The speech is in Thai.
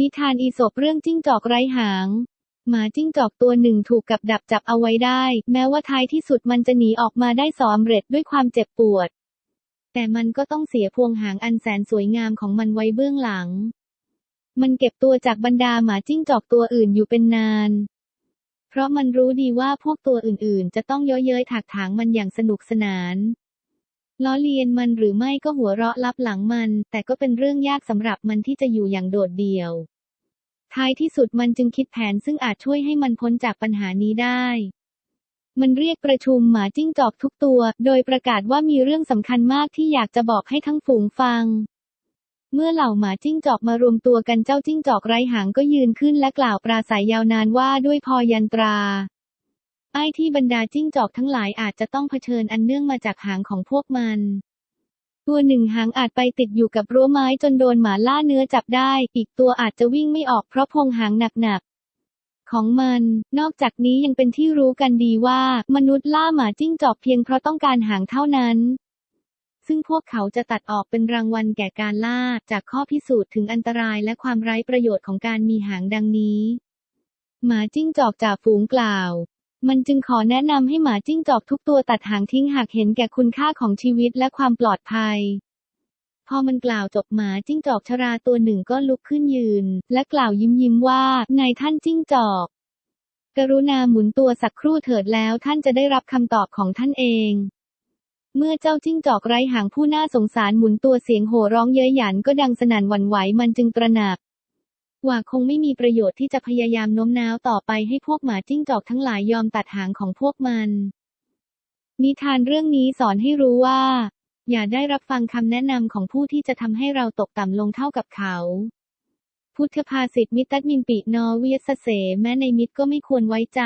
นิทานอีสปเรื่องจิ้งจอกไร้หาง หมาจิ้งจอกตัวหนึ่งถูกกับดักจับเอาไว้ได้ แม้ว่าท้ายที่สุดมันจะหนีออกมาได้สำเร็จด้วยความเจ็บปวด แต่มันก็ต้องเสียพวงหางอันแสนสวยงามของมันไว้เบื้องหลัง มันเก็บตัวจากบรรดาหมาจิ้งจอกตัวอื่นอยู่เป็นนาน เพราะมันรู้ดีว่าพวกตัวอื่นๆ จะต้องเย้ยเย้ยถักถางมันอย่างสนุกสนาน ล้อเลียนมันหรือไม่ก็หัวเราะลับหลังมัน แต่ก็เป็นเรื่องยากสำหรับมันที่จะอยู่อย่างโดดเดี่ยว ท้ายที่สุดมันจึงคิดแผนซึ่งอาจช่วยให้มันพ้นจากปัญหานี้ได้ มันเรียกประชุมหมาจิ้งจอกทุกตัว โดยประกาศว่ามีเรื่องสำคัญมากที่อยากจะบอกให้ทั้งฝูงฟัง เมื่อเหล่าหมาจิ้งจอกมารวมตัวกันเจ้าจิ้งจอกไร้หางก็ยืนขึ้นและกล่าวปราศัยยาวนานว่าด้วยพอยันตรา ไอ้ที่บรรดาจิ้งจอกทั้งหลายอาจจะต้องเผชิญอันเนื่องมาจากหางของพวกมัน ตัวหนึ่งหางอาจไปติดอยู่กับรั้วไม้จนโดนหมาล่าเนื้อจับได้ อีกตัวอาจจะวิ่งไม่ออกเพราะพงหางหนักๆของมัน นอกจากนี้ยังเป็นที่รู้กันดีว่า มนุษย์ล่าหมาจิ้งจอกเพียงเพราะต้องการหางเท่านั้น ซึ่งพวกเขาจะตัดออกเป็นรางวัลแก่การล่าจากข้อพิสูจน์ถึงอันตรายและความไร้ประโยชน์ของการมีหางดังนี้ หมาจิ้งจอกจ่าฝูงกล่าว มันจึงขอแนะนำให้หมาจิ้งจอกทุกตัวตัดหางทิ้งหากเห็นแก่คุณค่าของชีวิตและความปลอดภัย พอมันกล่าวจบหมาจิ้งจอกชราตัวหนึ่งก็ลุกขึ้นยืน และกล่าวยิ้มยิ้มว่าไงท่านจิ้งจอก กรุณาหมุนตัวสักครู่เถิดแล้วท่านจะได้รับคำตอบของท่านเอง เมื่อเจ้าจิ้งจอกไร้หางผู้น่าสงสารหมุนตัวเสียงโห่ร้องเย้ยหยันก็ดังสนั่นหวั่นไหวมันจึงตระหนัก ว่าคงไม่มีประโยชน์ที่จะพยายามโน้มน้าวต่อไปให้พวกหมาจิ้งจอกทั้งหลายยอมตัดหางของพวกมัน นิทานเรื่องนี้สอนให้รู้ว่า อย่าได้รับฟังคำแนะนำของผู้ที่จะทำให้เราตกต่ำลงเท่ากับเขา พุทธภาษิตมิตรมินปินอเวียสเส แม้ในมิตรก็ไม่ควรไว้ใจ